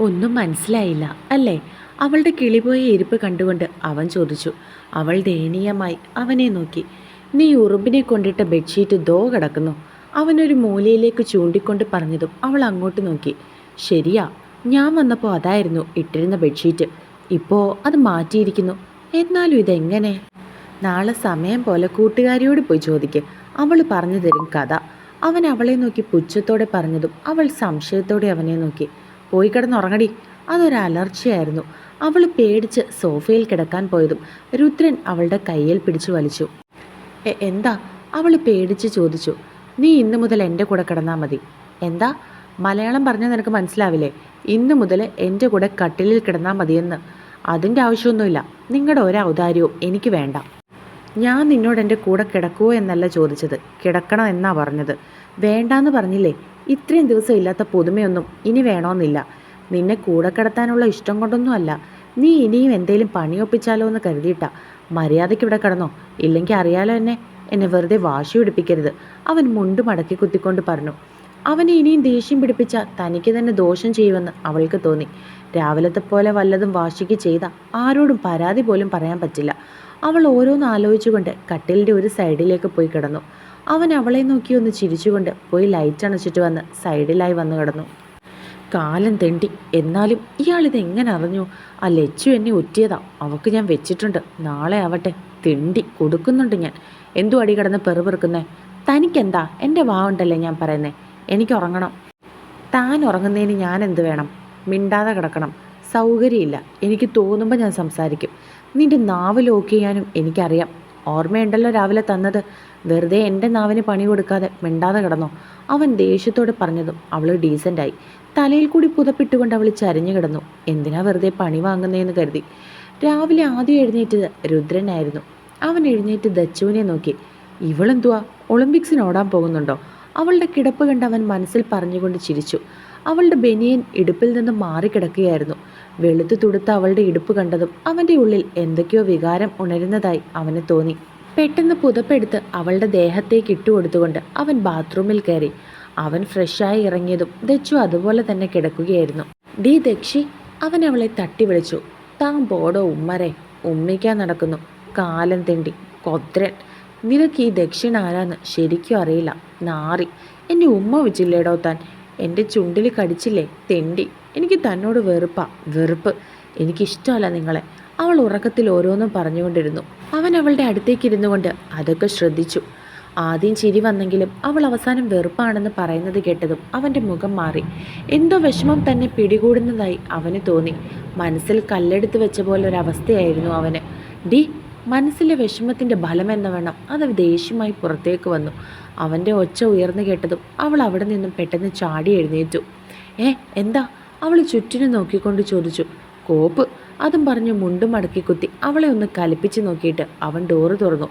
ഒന്നും മനസ്സിലായില്ല അല്ലേ? അവളുടെ കിളിപോയ ഇരിപ്പ് കണ്ടുകൊണ്ട് അവൻ ചോദിച്ചു. അവൾ ദയനീയമായി അവനെ നോക്കി. നീ ഉറുമ്പിനെ കൊണ്ടിട്ട ബെഡ്ഷീറ്റ് ദോ കിടക്കുന്നു. അവനൊരു മൂലയിലേക്ക് ചൂണ്ടിക്കൊണ്ട് പറഞ്ഞതും അവൾ അങ്ങോട്ട് നോക്കി. ശരിയാ ഞാൻ വന്നപ്പോൾ അതായിരുന്നു ഇട്ടിരുന്ന ബെഡ്ഷീറ്റ്. ഇപ്പോൾ അത് മാറ്റിയിരിക്കുന്നു. എന്നാലും ഇതെങ്ങനെ? നാളെ സമയം പോലെ കൂട്ടുകാരിയോട് പോയി ചോദിക്ക്. അവൾ പറഞ്ഞു തരും കഥ. അവൻ അവളെ നോക്കി പുച്ഛത്തോടെ പറഞ്ഞതും അവൾ സംശയത്തോടെ അവനെ നോക്കി. പോയി കിടന്നുറങ്ങടി അതൊരു അലർച്ചയായിരുന്നു. അവൾ പേടിച്ച് സോഫയിൽ കിടക്കാൻ പോയതും രുദ്രൻ അവളുടെ കയ്യിൽ പിടിച്ചു വലിച്ചു. "എ- എന്താ? അവൾ പേടിച്ച് ചോദിച്ചു. നീ ഇന്ന് മുതൽ എന്റെ കൂടെ കിടന്നാൽ മതി. എന്താ? മലയാളം പറഞ്ഞാൽ നിനക്ക് മനസ്സിലാവില്ലേ? ഇന്ന് മുതൽ എന്റെ കൂടെ കട്ടിലിൽ കിടന്നാൽ മതിയെന്ന്. അതിന്റെ ആവശ്യമൊന്നുമില്ല. നിങ്ങളുടെ ഒരു ഔദാര്യവും എനിക്ക് വേണ്ട. ഞാൻ നിന്നോട് എന്റെ കൂടെ കിടക്കുമോ എന്നല്ല ചോദിച്ചത്. കിടക്കണം എന്നാ പറഞ്ഞത്. വേണ്ടാന്ന് പറഞ്ഞില്ലേ? ഇത്രയും ദിവസം ഇല്ലാത്ത പുതുമയൊന്നും ഇനി വേണമെന്നില്ല നിന്നെ കൂടെ കിടത്താനുള്ള ഇഷ്ടം കൊണ്ടൊന്നുമല്ല നീ ഇനിയും എന്തേലും പണിയൊപ്പിച്ചാലോ എന്ന് കരുതിയിട്ടാ. മര്യാദയ്ക്ക് ഇവിടെ കിടന്നോ. ഇല്ലെങ്കിൽ അറിയാലോ എന്നെ. എന്നെ വെറുതെ വാശി പിടിപ്പിക്കരുത്. അവൻ മുണ്ട് മടക്കി കുത്തിക്കൊണ്ട് പറഞ്ഞു. അവനെ ഇനിയും ദേഷ്യം പിടിപ്പിച്ച തനിക്ക് തന്നെ ദോഷം ചെയ്യുമെന്ന് അവൾക്ക് തോന്നി. രാവിലത്തെ പോലെ വല്ലതും വാശിക്ക് ചെയ്ത ആരോടും പരാതി പോലും പറയാൻ പറ്റില്ല. അവൾ ഓരോന്ന് ആലോചിച്ചുകൊണ്ട് കട്ടിലിന്റെ ഒരു സൈഡിലേക്ക് പോയി കിടന്നു. അവൻ അവളെ നോക്കി ഒന്ന് ചിരിച്ചുകൊണ്ട് പോയി ലൈറ്റ് അണച്ചിട്ട് വന്ന് സൈഡിലായി വന്നു കിടന്നു. കാലം തെണ്ടി. എന്നാലും ഇയാൾ ഇത് എങ്ങനെ അറിഞ്ഞു? ആ ലച്ചു എന്നെ ഒറ്റിയതാ അവക്ക് ഞാൻ വെച്ചിട്ടുണ്ട്. നാളെ ആവട്ടെ. തെണ്ടി. കൊടുക്കുന്നുണ്ട് ഞാൻ. എന്തു അടി കിടന്ന് പെറുപെറുക്കുന്നേ? തനിക്കെന്താ? എന്റെ വാവുണ്ടല്ലേ ഞാൻ പറയുന്നേ? എനിക്ക് ഉറങ്ങണം. താൻ ഉറങ്ങുന്നതിന് ഞാൻ എന്ത് വേണം? മിണ്ടാതെ കിടക്കണം. സൗകര്യമില്ല. എനിക്ക് തോന്നുമ്പോൾ ഞാൻ സംസാരിക്കും. നിന്റെ നാവ് ലോക്ക് ചെയ്യാനും എനിക്കറിയാം. ഓർമ്മയുണ്ടല്ലോ രാവിലെ തന്നത്. വെറുതെ എന്റെ നാവിന് പണി കൊടുക്കാതെ മിണ്ടാതെ കിടന്നോ? അവൻ ദേഷ്യത്തോടെ പറഞ്ഞതും അവൾ ഡീസന്റായി തലയിൽ കൂടി പുതപ്പിട്ടുകൊണ്ട് അവൾ ചരിഞ്ഞു കിടന്നു. എന്തിനാ വെറുതെ പണി വാങ്ങുന്നതെന്ന് കരുതി. രാവിലെ ആദ്യം എഴുന്നേറ്റത് രുദ്രനായിരുന്നു അവൻ എഴുന്നേറ്റ് ദച്ചുവിനെ നോക്കി. ഇവളെന്തുവാ? ഒളിമ്പിക്സിന് ഓടാൻ പോകുന്നുണ്ടോ? അവളുടെ കിടപ്പ് കണ്ട് അവൻ മനസ്സിൽ പറഞ്ഞുകൊണ്ട് ചിരിച്ചു. അവളുടെ ബനിയൻ ഇടുപ്പിൽ നിന്ന് മാറിക്കിടക്കുകയായിരുന്നു വെളുത്തു തുടുത്ത അവളുടെ ഇടുപ്പ് കണ്ടതും അവന്റെ ഉള്ളിൽ എന്തൊക്കെയോ വികാരം ഉണരുന്നതായി അവന് തോന്നി. പെട്ടെന്ന് പുതപ്പെടുത്ത് അവളുടെ ദേഹത്തേക്ക് ഇട്ടുകൊടുത്തുകൊണ്ട് അവൻ ബാത്റൂമിൽ കയറി. അവൻ ഫ്രഷായി ഇറങ്ങിയതും ദച്ചു അതുപോലെ തന്നെ കിടക്കുകയായിരുന്നു. ഡി ദക്ഷി അവൻ അവളെ തട്ടി വിളിച്ചു. താൻ പോടോ ഉമ്മരെ ഉമ്മിക്കാൻ നടക്കുന്നു. കാലം തെണ്ടി. കൊദ്രൻ നിനക്ക് ഈ ദക്ഷിണ ആരാന്ന് ശരിക്കും അറിയില്ല. നാറി. എന്നെ ഉമ്മ വെച്ചില്ലേടോ താൻ? എന്റെ ചുണ്ടിൽ കടിച്ചില്ലേ? തെണ്ടി. എനിക്ക് തന്നോട് വെറുപ്പാ. വെറുപ്പ്. എനിക്കിഷ്ടമല്ല നിങ്ങളെ. അവൾ ഉറക്കത്തിൽ ഓരോന്നും പറഞ്ഞുകൊണ്ടിരുന്നു. അവൻ അവളുടെ അടുത്തേക്ക് ഇരുന്നു കൊണ്ട് അതൊക്കെ ശ്രദ്ധിച്ചു. ആദ്യം ചിരി വന്നെങ്കിലും അവൾ അവസാനം വെറുപ്പാണെന്ന് പറയുന്നത് കേട്ടതും അവന്റെ മുഖം മാറി. എന്തോ വിഷമം തന്നെ പിടികൂടുന്നതായി അവന് തോന്നി. മനസ്സിൽ കല്ലെടുത്ത് വെച്ച പോലെ ഒരവസ്ഥയായിരുന്നു അവന്. ഡി മനസ്സിലെ വിഷമത്തിന്റെ ഫലമെന്ന വേണം. അത് ദേഷ്യമായി പുറത്തേക്ക് വന്നു. അവന്റെ ഒച്ച ഉയർന്നു കേട്ടതും അവൾ അവിടെ നിന്നും പെട്ടെന്ന് ചാടി എഴുന്നേറ്റു. ഏ എന്താ? അവൾ ചുറ്റിനും നോക്കിക്കൊണ്ട് ചോദിച്ചു. കോപ്പ് അതും പറഞ്ഞ് മുണ്ടും മടക്കി കുത്തി അവളെ ഒന്ന് കലിപ്പിച്ച് നോക്കിയിട്ട് അവൻ ഡോറ് തുറന്നു.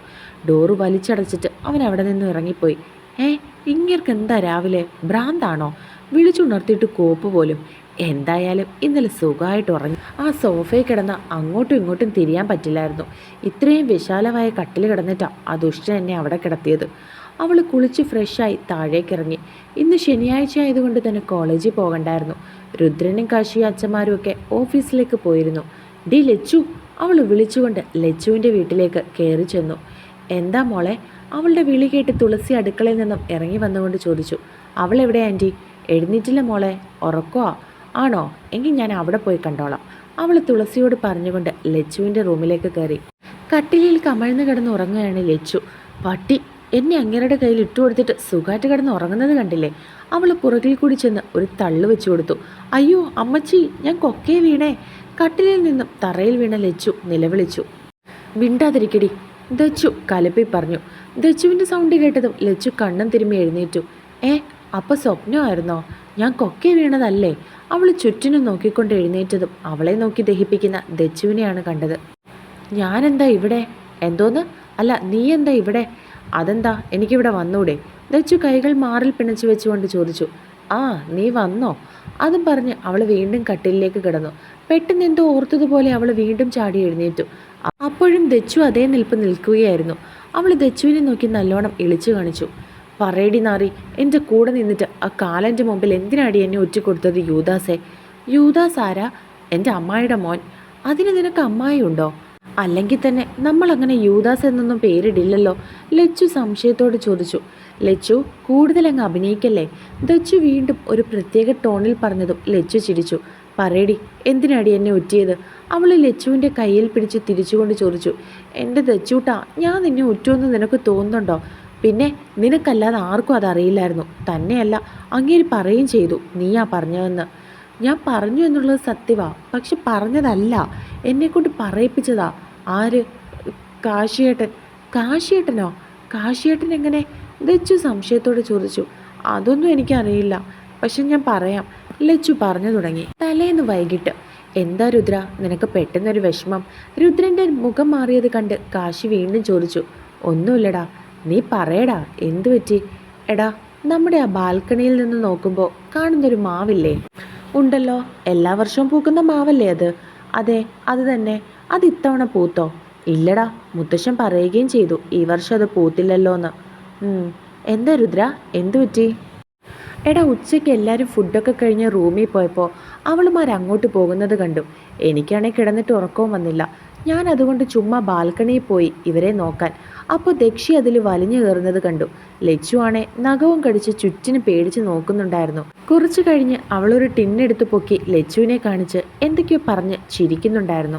ഡോറ് വലിച്ചടച്ചിട്ട് അവൻ അവിടെ നിന്ന് ഇറങ്ങിപ്പോയി. ഏ ഇങ്ങർക്ക് എന്താ രാവിലെ? ഭ്രാന്താണോ? വിളിച്ചുണർത്തിയിട്ട് കോപ്പ് പോലും. എന്തായാലും ഇന്നലെ സുഖമായിട്ട് ഉറങ്ങി. ആ സോഫയിൽ കിടന്ന് അങ്ങോട്ടും ഇങ്ങോട്ടും തിരിയാൻ പറ്റില്ലായിരുന്നു. ഇത്രയും വിശാലമായ കട്ടിൽ കിടന്നിട്ടാണ് ആ ദുഷ്ടൻ എന്നെ അവിടെ കിടത്തിയത്. അവൾ കുളിച്ച് ഫ്രഷായി താഴേക്കിറങ്ങി ഇന്ന് ശനിയാഴ്ച ആയതുകൊണ്ട് തന്നെ കോളേജിൽ പോകണ്ടായിരുന്നു. രുദ്രനും കാശി അച്ഛന്മാരും ഒക്കെ ഓഫീസിലേക്ക് പോയിരുന്നു. ഡി ലച്ചു അവൾ വിളിച്ചുകൊണ്ട് ലച്ചുവിന്റെ വീട്ടിലേക്ക് കയറി ചെന്നു. എന്താ മോളെ? അവളുടെ വിളി കേട്ട് തുളസി അടുക്കളയിൽ നിന്നും ഇറങ്ങി വന്നുകൊണ്ട് ചോദിച്ചു. അവൾ എവിടെ ആന്റി? എഴുന്നേറ്റില്ല മോളെ ഉറക്കോ ആണോ? എങ്കിൽ ഞാൻ അവിടെ പോയി കണ്ടോളാം. അവൾ തുളസിയോട് പറഞ്ഞുകൊണ്ട് ലച്ചുവിന്റെ റൂമിലേക്ക് കയറി. കട്ടിലിൽ കമഴ്ന്നു കിടന്ന് ഉറങ്ങുകയാണ് ലച്ചു. പട്ടി എന്നെ അങ്ങേരുടെ കയ്യിൽ ഇട്ടു കൊടുത്തിട്ട് സുഖമായിട്ട് കിടന്ന് ഉറങ്ങുന്നത് കണ്ടില്ലേ? അവൾ പുറകിൽ കൂടി ചെന്ന് ഒരു തള്ളു വെച്ചു കൊടുത്തു. അയ്യോ അമ്മച്ചി ഞാൻ കൊക്കേ വീണേ. കട്ടിലിൽ നിന്നും തറയിൽ വീണ ലച്ചു നിലവിളിച്ചു. മിണ്ടാതിരിക്കടി ദച്ചു കലപ്പി പറഞ്ഞു. ദച്ചുവിന്റെ സൗണ്ട് കേട്ടതും ലച്ചു കണ്ണും തിരുമ്മി എഴുന്നേറ്റു. ഏ അപ്പം സ്വപ്നമായിരുന്നോ? ഞാൻ കൊക്കെ വീണതല്ലേ? അവൾ ചുറ്റിനും നോക്കിക്കൊണ്ട് എഴുന്നേറ്റതും അവളെ നോക്കി ദഹിപ്പിക്കുന്ന ദച്ചുവിനെയാണ് കണ്ടത്. ഞാനെന്താ ഇവിടെ? എന്തോന്ന്? അല്ല നീ എന്താ ഇവിടെ? അതെന്താ? എനിക്കിവിടെ വന്നൂടെ. ദച്ചു കൈകൾ മാറിൽ പിണച്ചു വെച്ചുകൊണ്ട് ചോദിച്ചു ആ നീ വന്നോ? അതും പറഞ്ഞ് അവൾ വീണ്ടും കട്ടിലിലേക്ക് കിടന്നു. പെട്ടെന്ന് എന്തോ ഓർത്തതുപോലെ അവൾ വീണ്ടും ചാടി എഴുന്നേറ്റു. അപ്പോഴും ദച്ചു അതേ നിൽപ്പ് നിൽക്കുകയായിരുന്നു. അവൾ ദച്ചുവിനെ നോക്കി നല്ലോണം ഇളിച്ചു കാണിച്ചു. പറയടി നാറി എന്റെ കൂടെ നിന്നിട്ട് ആ കാലന്റെ മുമ്പിൽ എന്തിനാടി എന്നെ ഒറ്റിക്കൊടുത്തത് യൂദാസെ? യൂദാസ് ആരാ? എന്റെ അമ്മായിയുടെ മോൻ. അതിന് നിനക്ക് അമ്മായിയുണ്ടോ? അല്ലെങ്കിൽ തന്നെ നമ്മൾ അങ്ങനെ യൂദാസ് എന്നൊന്നും പേരിടില്ലല്ലോ? ലച്ചു സംശയത്തോട് ചോദിച്ചു. ലച്ചു കൂടുതലങ്ങ് അഭിനയിക്കല്ലേ? ദച്ചു വീണ്ടും ഒരു പ്രത്യേക ടോണിൽ പറഞ്ഞതും ലച്ചു ചിരിച്ചു. പറയടി എന്തിനാടി എന്നെ ഒറ്റിയത് അവൾ ലച്ചുവിന്റെ കയ്യിൽ പിടിച്ച് തിരിച്ചുകൊണ്ട് ചോദിച്ചു. എന്റെ ദച്ചൂട്ടാ ഞാൻ നിന്നെ ഒറ്റുമെന്ന് നിനക്ക് തോന്നുന്നുണ്ടോ? പിന്നെ നിനക്കല്ലാതെ ആർക്കും അതറിയില്ലായിരുന്നു. തന്നെയല്ല അങ്ങേര് പറയുകയും ചെയ്തു. നീയാ പറഞ്ഞതെന്ന്. ഞാൻ പറഞ്ഞു എന്നുള്ളത് സത്യവാ പക്ഷെ പറഞ്ഞതല്ല. എന്നെക്കൊണ്ട് പറയിപ്പിച്ചതാ. ആര്? കാശിയേട്ടൻ. കാശിയേട്ടനോ? കാശിയേട്ടൻ എങ്ങനെ ലച്ചു സംശയത്തോടെ ചോദിച്ചു. അതൊന്നും എനിക്കറിയില്ല. പക്ഷെ ഞാൻ പറയാം. ലച്ചു പറഞ്ഞു തുടങ്ങി. തലേന്ന് വൈകിട്ട്. എന്താ രുദ്ര? നിനക്ക് പെട്ടെന്നൊരു വിഷമം. രുദ്രന്റെ മുഖം മാറിയത് കണ്ട് കാശി വീണ്ടും ചോദിച്ചു. ഒന്നുമില്ലടാ. നീ പറയടാ. എന്തു പറ്റി? എടാ നമ്മുടെ ആ ബാൽക്കണിയിൽ നിന്ന് നോക്കുമ്പോൾ കാണുന്നൊരു മാവില്ലേ? ഉണ്ടല്ലോ. എല്ലാ വർഷവും പൂക്കുന്ന മാവല്ലേ അത്? അതെ അത് തന്നെ. അത് ഇത്തവണ പൂത്തോ? ഇല്ലടാ മുത്തശ്ശൻ പറയുകയും ചെയ്തു. ഈ വർഷം അത് പൂത്തില്ലല്ലോ എന്ന് എന്താ രുദ്ര? എന്തു പറ്റി? എടാ ഉച്ചയ്ക്ക് എല്ലാവരും ഫുഡൊക്കെ കഴിഞ്ഞ് റൂമിൽ പോയപ്പോൾ അവളുമാർ അങ്ങോട്ട് പോകുന്നത് കണ്ടു. എനിക്കാണെങ്കിൽ കിടന്നിട്ട് ഉറക്കവും വന്നില്ല. ഞാൻ അതുകൊണ്ട് ചുമ്മാ ബാൽക്കണിയിൽ പോയി ഇവരെ നോക്കാൻ. അപ്പോൾ ദക്ഷി അതിൽ വലിഞ്ഞു കയറുന്നത് കണ്ടു. ലച്ചുവാണെ നഖവും കടിച്ച് ചുറ്റിന് പേടിച്ച് നോക്കുന്നുണ്ടായിരുന്നു. കുറച്ചു കഴിഞ്ഞ് അവളൊരു ടിന്നെടുത്ത് പൊക്കി ലച്ചുവിനെ കാണിച്ച് എന്തൊക്കെയോ പറഞ്ഞ് ചിരിക്കുന്നുണ്ടായിരുന്നു.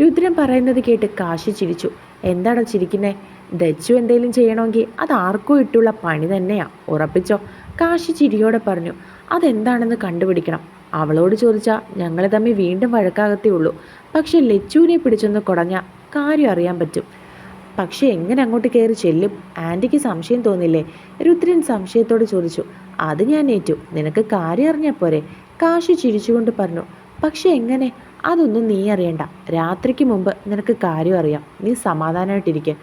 രുദ്രൻ പറയുന്നത് കേട്ട് കാശി ചിരിച്ചു. എന്താണ് ചിരിക്കുന്നേ? ദച്ചു എന്തേലും ചെയ്യണമെങ്കിൽ അത് ആർക്കും ഇട്ടുള്ള പണി തന്നെയാ. ഉറപ്പിച്ചോ? കാശി ചിരിയോടെ പറഞ്ഞു. അതെന്താണെന്ന് കണ്ടുപിടിക്കണം. അവളോട് ചോദിച്ചാൽ ഞങ്ങൾ തമ്മിൽ വീണ്ടും വഴക്കാകത്തേ ഉള്ളൂ. പക്ഷെ ലച്ചുവിനെ പിടിച്ചൊന്ന് കുടഞ്ഞാൽ കാര്യം അറിയാൻ പറ്റും. പക്ഷെ എങ്ങനെ അങ്ങോട്ട് കയറി ചെല്ലും? ആന്റിക്ക് സംശയം തോന്നില്ലേ? രുദ്രൻ സംശയത്തോട് ചോദിച്ചു. അത് ഞാൻ ഏറ്റു. നിനക്ക് കാര്യം അറിഞ്ഞാൽ പോരെ? കാശി ചിരിച്ചുകൊണ്ട് പറഞ്ഞു. പക്ഷെ എങ്ങനെ? അതൊന്നും നീ അറിയണ്ട. രാത്രിക്ക് മുമ്പ് നിനക്ക് കാര്യം അറിയാം. നീ സമാധാനമായിട്ടിരിക്കെ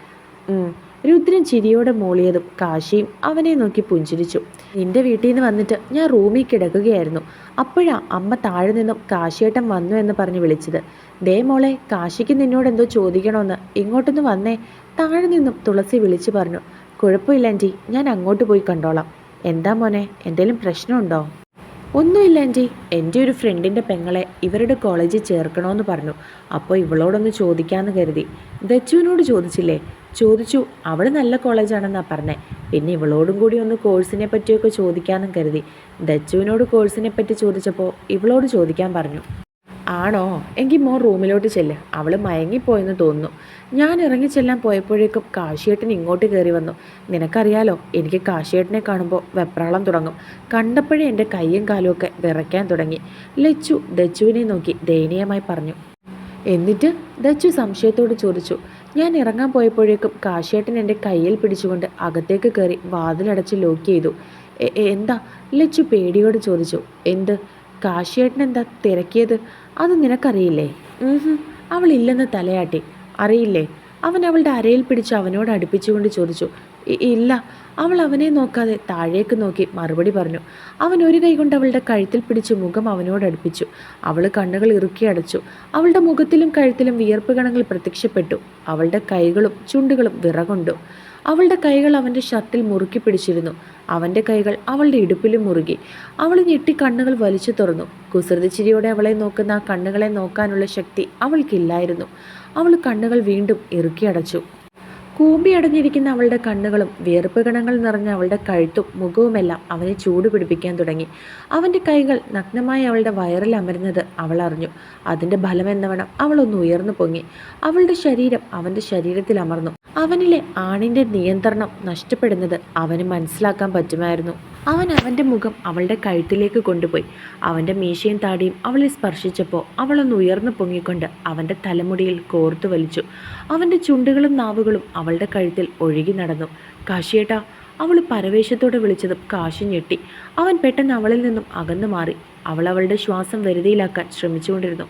ഉം. രുദ്രൻ ചിരിയോടെ മൂളിയതും കാശിയും അവനെ നോക്കി പുഞ്ചിരിച്ചു. നിന്റെ വീട്ടിൽ നിന്ന് വന്നിട്ട് ഞാൻ റൂമിൽ കിടക്കുകയായിരുന്നു. അപ്പോഴാ അമ്മ താഴെ നിന്നും കാശിയേട്ടൻ വന്നു എന്ന് പറഞ്ഞ് വിളിച്ചത്. ദേ മോളെ കാശിക്ക് നിന്നോട് എന്തോ ചോദിക്കണമെന്ന് ഇങ്ങോട്ടൊന്ന് വന്നേ. താഴെ നിന്നും തുളസി വിളിച്ചു പറഞ്ഞു കുഴപ്പമില്ല ആന്റി ഞാൻ അങ്ങോട്ട് പോയി കണ്ടോളാം. എന്താ മോനെ എന്തേലും പ്രശ്നമുണ്ടോ? ഒന്നുമില്ല ആന്റി എന്റെ ഒരു ഫ്രണ്ടിന്റെ പെങ്ങളെ ഇവരുടെ കോളേജിൽ ചേർക്കണമെന്ന് പറഞ്ഞു. അപ്പോൾ ഇവളോടൊന്ന് ചോദിക്കാമെന്ന് കരുതി. ദച്ചുവിനോട് ചോദിച്ചില്ലേ? ചോദിച്ചു അവൾ നല്ല കോളേജാണെന്നാണ് പറഞ്ഞേ. പിന്നെ ഇവളോടും കൂടി ഒന്ന് കോഴ്സിനെ പറ്റിയൊക്കെ ചോദിക്കാമെന്നും കരുതി. ദച്ചുവിനോട് കോഴ്സിനെ പറ്റി ചോദിച്ചപ്പോൾ ഇവളോട് ചോദിക്കാൻ പറഞ്ഞു. ആണോ? എങ്കിൽ മോൻ റൂമിലോട്ട് ചെല്ല്. അവൾ മയങ്ങിപ്പോയെന്ന് തോന്നുന്നു. ഞാൻ ഇറങ്ങി ചെല്ലാൻ പോയപ്പോഴേക്കും കാശിയേട്ടൻ ഇങ്ങോട്ട് കയറി വന്നു. നിനക്കറിയാലോ എനിക്ക് കാശിയേട്ടനെ കാണുമ്പോൾ വെപ്രാളം തുടങ്ങും. കണ്ടപ്പോഴേ എന്റെ കൈയും കാലും ഒക്കെ വിറയ്ക്കാൻ തുടങ്ങി. ലച്ചു ദച്ചുവിനെ നോക്കി ദയനീയമായി പറഞ്ഞു. എന്നിട്ട് ദച്ചു സംശയത്തോട് ചോദിച്ചു. ഞാൻ ഇറങ്ങാൻ പോയപ്പോഴേക്കും കാശിയേട്ടൻ എന്റെ കയ്യിൽ പിടിച്ചുകൊണ്ട് അകത്തേക്ക് കയറി വാതിലടച്ച് ലോക്ക് ചെയ്തു. "എ- എ- എന്താ? ലച്ചു പേടിയോട് ചോദിച്ചു. എന്ത്? കാശിയേട്ടൻ എന്താ തിരക്കിയത്? അത് നിനക്കറിയില്ലേ. അവൾ ഇല്ലെന്ന് തലയാട്ടി. അറിയില്ലേ? അവൻ അവളുടെ അരയിൽ പിടിച്ച് അവനോട് അടുപ്പിച്ചുകൊണ്ട് ചോദിച്ചു ഇല്ല. അവൾ അവനെ നോക്കാതെ താഴേക്ക് നോക്കി മറുപടി പറഞ്ഞു. അവൻ ഒരു കൈ കൊണ്ട് അവളുടെ കഴുത്തിൽ പിടിച്ച് മുഖം അവനോട് അടുപ്പിച്ചു. അവൾ കണ്ണുകൾ ഇറുക്കി അടച്ചു. അവളുടെ മുഖത്തിലും കഴുത്തിലും വിയർപ്പ് കണങ്ങൾ പ്രത്യക്ഷപ്പെട്ടു. അവളുടെ കൈകളും ചുണ്ടുകളും വിറകൊണ്ടു. അവളുടെ കൈകൾ അവന്റെ ഷർട്ടിൽ മുറുക്കി പിടിച്ചിരുന്നു. അവന്റെ കൈകൾ അവളുടെ ഇടുപ്പിലും മുറുകി. അവൾ ഞെട്ടി കണ്ണുകൾ വലിച്ചു തുറന്നു. കുസൃതിച്ചിരിയോടെ അവളെ നോക്കുന്ന ആ കണ്ണുകളെ നോക്കാനുള്ള ശക്തി അവൾക്കില്ലായിരുന്നു. അവൾ കണ്ണുകൾ വീണ്ടും ഇറുക്കി അടച്ചു. കൂമ്പി അടഞ്ഞിരിക്കുന്ന അവളുടെ കണ്ണുകളും വിയർപ്പ് കണങ്ങൾ നിറഞ്ഞ അവളുടെ കഴുത്തും മുഖവുമെല്ലാം അവനെ ചൂട് പിടിപ്പിക്കാൻ തുടങ്ങി. അവന്റെ കൈകൾ നഗ്നമായി അവളുടെ വയറിൽ അമരുന്നത് അവൾ അറിഞ്ഞു. അതിന്റെ ഫലമെന്നവണ്ണം അവളൊന്ന് ഉയർന്നു പൊങ്ങി. അവളുടെ ശരീരം അവന്റെ ശരീരത്തിൽ അമർന്നു. അവനിലെ ആണിന്റെ നിയന്ത്രണം നഷ്ടപ്പെടുന്നത് അവന് മനസ്സിലാക്കാൻ പറ്റുമായിരുന്നു. അവൻ അവന്റെ മുഖം അവളുടെ കഴുത്തിലേക്ക് കൊണ്ടുപോയി. അവന്റെ മീശയും താടിയും അവളെ സ്പർശിച്ചപ്പോൾ അവളൊന്ന് ഉയർന്നു പൊങ്ങിക്കൊണ്ട് അവന്റെ തലമുടിയിൽ കോർത്തു വലിച്ചു. അവന്റെ ചുണ്ടുകളും നാവുകളും അവളുടെ കഴുത്തിൽ ഒഴുകി നടന്നു. കാശിയേട്ടാ അവൾ പരവേശത്തോടെ വിളിച്ചതും കാശി ഞെട്ടി. അവൻ പെട്ടെന്ന് അവളിൽ നിന്നും അകന്നു മാറി. അവൾ അവളുടെ ശ്വാസം വെറുതെയിലാക്കാൻ ശ്രമിച്ചുകൊണ്ടിരുന്നു.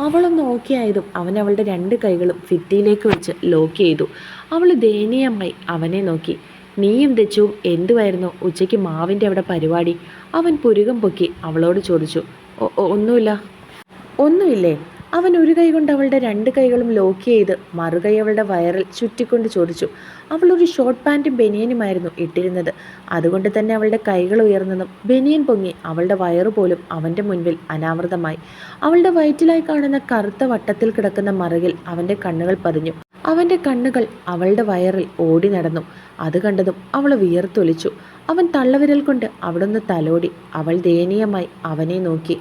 അവളൊന്ന് ഓക്കെ ആയതും അവൻ അവളുടെ രണ്ട് കൈകളും ഫിത്തിയിലേക്ക് വെച്ച് ലോക്ക് ചെയ്തു. അവൾ ദയനീയമായി അവനെ നോക്കി. നീയും ദച്ചുവും എന്തുവായിരുന്നു? ഉച്ചയ്ക്ക് മാവിന്റെ അവിടെ പരിപാടി? അവൻ പുരുകം പൊക്കി അവളോട് ചോദിച്ചു "ഒ- ഒ- ഒന്നുമില്ല. ഒന്നുമില്ലേ? അവൻ ഒരു കൈ കൊണ്ട് അവളുടെ രണ്ട് കൈകളും ലോക്ക് ചെയ്ത് മറുകൈ അവളുടെ വയറിൽ ചുറ്റിക്കൊണ്ട് ചോദിച്ചു അവൾ ഒരു ഷോർട്ട് പാന്റും ബനിയനുമായിരുന്നു ഇട്ടിരുന്നത്. അതുകൊണ്ട് തന്നെ അവളുടെ കൈകൾ ഉയർന്നതും ബനിയൻ പൊങ്ങി അവളുടെ വയറ് പോലും അവന്റെ മുൻപിൽ അനാവൃതമായി. അവളുടെ വയറ്റിലായി കാണുന്ന കറുത്ത വട്ടത്തിൽ കിടക്കുന്ന മറുകിൽ അവന്റെ കണ്ണുകൾ പതിഞ്ഞു. അവന്റെ കണ്ണുകൾ അവളുടെ വയറിൽ ഓടി നടന്നു. അത് കണ്ടതും അവൾ വിയർത്തൊലിച്ചു. അവൻ തള്ളവിരൽ കൊണ്ട് അവിടുന്ന് തലോടി അവൾ ദയനീയമായി അവനെ നോക്കി.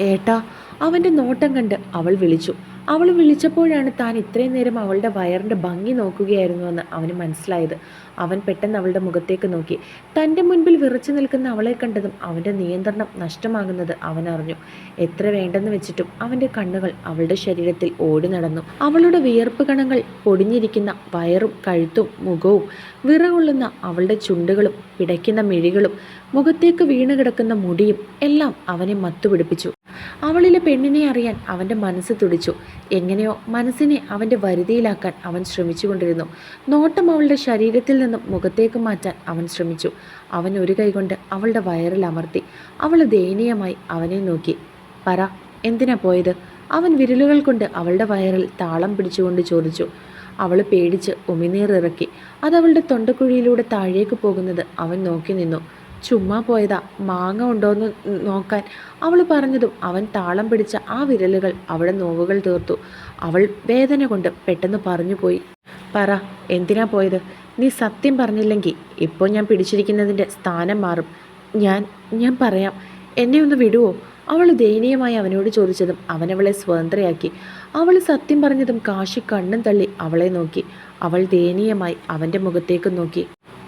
ഏട്ടാ അവന്റെ നോട്ടം കണ്ട് അവൾ വിളിച്ചു. അവൾ വിളിച്ചപ്പോഴാണ് താൻ ഇത്രയും നേരം അവളുടെ വയറിന്റെ ഭംഗി നോക്കുകയായിരുന്നുവെന്ന് അവന് മനസ്സിലായത്. അവൻ പെട്ടെന്ന് അവളുടെ മുഖത്തേക്ക് നോക്കി. തന്റെ മുൻപിൽ വിറച്ചു നിൽക്കുന്ന അവളെ കണ്ടതും അവന്റെ നിയന്ത്രണം നഷ്ടമാകുന്നത് അവൻ അറിഞ്ഞു. എത്ര വേണ്ടെന്ന് വെച്ചിട്ടും അവന്റെ കണ്ണുകൾ അവളുടെ ശരീരത്തിൽ ഓടി നടന്നു. അവളുടെ വിയർപ്പ് കണങ്ങൾ പൊടിഞ്ഞിരിക്കുന്ന വയറും കഴുത്തും മുഖവും വിറകൊള്ളുന്ന അവളുടെ ചുണ്ടുകളും പിടയ്ക്കുന്ന മിഴികളും മുഖത്തേക്ക് വീണ് കിടക്കുന്ന മുടിയും എല്ലാം അവനെ മത്തുപിടിപ്പിച്ചു. അവളിലെ പെണ്ണിനെ അറിയാൻ അവന്റെ മനസ്സ് തുടിച്ചു. എങ്ങനെയോ മനസ്സിനെ അവന്റെ വരുതിയിലാക്കാൻ അവൻ ശ്രമിച്ചുകൊണ്ടിരുന്നു. നോട്ടം അവളുടെ ശരീരത്തിൽ നിന്നും മുഖത്തേക്ക് മാറ്റാൻ അവൻ ശ്രമിച്ചു. അവൻ ഒരു കൈകൊണ്ട് അവളുടെ വയറിൽ അമർത്തി. അവൾ ദയനീയമായി അവനെ നോക്കി. പറ എന്തിനാ പോയത്? അവൻ വിരലുകൾ കൊണ്ട് അവളുടെ വയറിൽ താളം പിടിച്ചുകൊണ്ട് ചോദിച്ചു. അവൾ പേടിച്ച് ഉമിനീർ ഇറക്കി. അത് അവളുടെ തൊണ്ടക്കുഴിയിലൂടെ താഴേക്ക് പോകുന്നത് അവൻ നോക്കി നിന്നു. ചുമ്മാ പോയതാ മാങ്ങ ഉണ്ടോയെന്ന് നോക്കാൻ. അവൾ പറഞ്ഞതും അവൻ താളം പിടിച്ച ആ വിരലുകൾ അവളെ നോവുകൾ തീർത്തു. അവൾ വേദന കൊണ്ട് പെട്ടെന്ന് പറഞ്ഞു പോയി. പറ എന്തിനാ പോയത്? നീ സത്യം പറഞ്ഞില്ലെങ്കിൽ ഇപ്പോൾ ഞാൻ പിടിച്ചിരിക്കുന്നതിന്റെ സ്ഥാനം മാറും. ഞാൻ ഞാൻ പറയാം എന്നെ ഒന്ന് വിടുവോ? അവൾ ദയനീയമായി അവനോട് ചോദിച്ചതും അവനവളെ സ്വതന്ത്രയാക്കി. അവൾ സത്യം പറഞ്ഞതും കാശി കണ്ണും തള്ളി അവളെ നോക്കി. അവൾ ദയനീയമായി അവന്റെ മുഖത്തേക്ക് നോക്കി.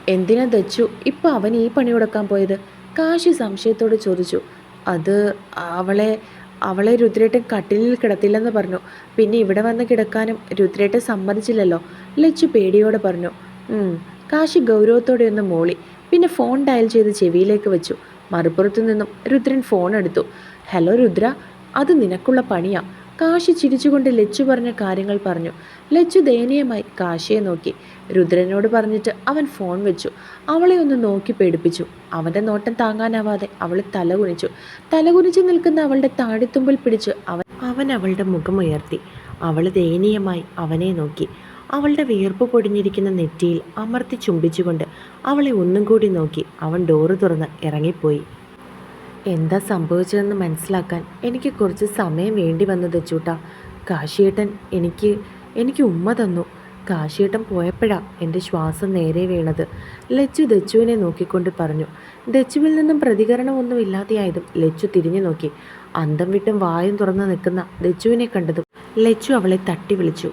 എന്തിനാ ദച്ചു ഇപ്പം അവൻ ഈ പണി കൊടുക്കാൻ പോയത്? കാശി സംശയത്തോട് ചോദിച്ചു. അത് അവളെ അവളെ രുദ്രേട്ടൻ കട്ടിലിൽ കിടത്തില്ലെന്ന് പറഞ്ഞു. പിന്നെ ഇവിടെ വന്ന് കിടക്കാനും രുദ്രേട്ടൻ സമ്മതിച്ചില്ലല്ലോ. ലച്ചു പേടിയോടെ പറഞ്ഞു. കാശി ഗൗരവത്തോടെ ഒന്ന് മൂളി. പിന്നെ ഫോൺ ഡയൽ ചെയ്ത് ചെവിയിലേക്ക് വെച്ചു. മറുപുറത്തു നിന്നും രുദ്രൻ ഫോൺ എടുത്തു. ഹലോ രുദ്ര അത് നിനക്കുള്ള പണിയാ. കാശി ചിരിച്ചുകൊണ്ട് ലച്ചു പറഞ്ഞ കാര്യങ്ങൾ പറഞ്ഞു. ലച്ചു ദയനീയമായി കാശിയെ നോക്കി. രുദ്രനോട് പറഞ്ഞിട്ട് അവൻ ഫോൺ വെച്ചു. അവളെ ഒന്ന് നോക്കി പേടിപ്പിച്ചു. അവന്റെ നോട്ടം താങ്ങാനാവാതെ അവൾ തലകുനിച്ചു. തലകുനിച്ച് നിൽക്കുന്ന അവളുടെ താടിത്തുമ്പിൽ പിടിച്ച് അവൻ അവൻ അവളുടെ മുഖമുയർത്തി അവൾ ദയനീയമായി അവനെ നോക്കി. അവളുടെ വിയർപ്പ് പൊടിഞ്ഞിരിക്കുന്ന നെറ്റിയിൽ അമർത്തി ചുംബിച്ചുകൊണ്ട് അവളെ ഒന്നും കൂടി നോക്കി. അവൻ ഡോറ് തുറന്ന് ഇറങ്ങിപ്പോയി. എന്താ സംഭവിച്ചതെന്ന് മനസ്സിലാക്കാൻ എനിക്ക് കുറച്ച് സമയം വേണ്ടി വന്നത് ചൂട്ടാ. കാശിയേട്ടൻ എനിക്ക് എനിക്ക് ഉമ്മ തന്നു. കാശിയേട്ടൻ പോയപ്പോഴാ എന്റെ ശ്വാസം നേരെ വീണത്. ലച്ചു ദച്ചുവിനെ നോക്കിക്കൊണ്ട് പറഞ്ഞു. ദച്ചുവിൽ നിന്നും പ്രതികരണമൊന്നും ഇല്ലാതെയായതും ലച്ചു തിരിഞ്ഞു നോക്കി. അന്തം വിട്ടും വായും തുറന്നു നിൽക്കുന്ന ദച്ചുവിനെ കണ്ടതും ലച്ചു അവളെ തട്ടി വിളിച്ചു.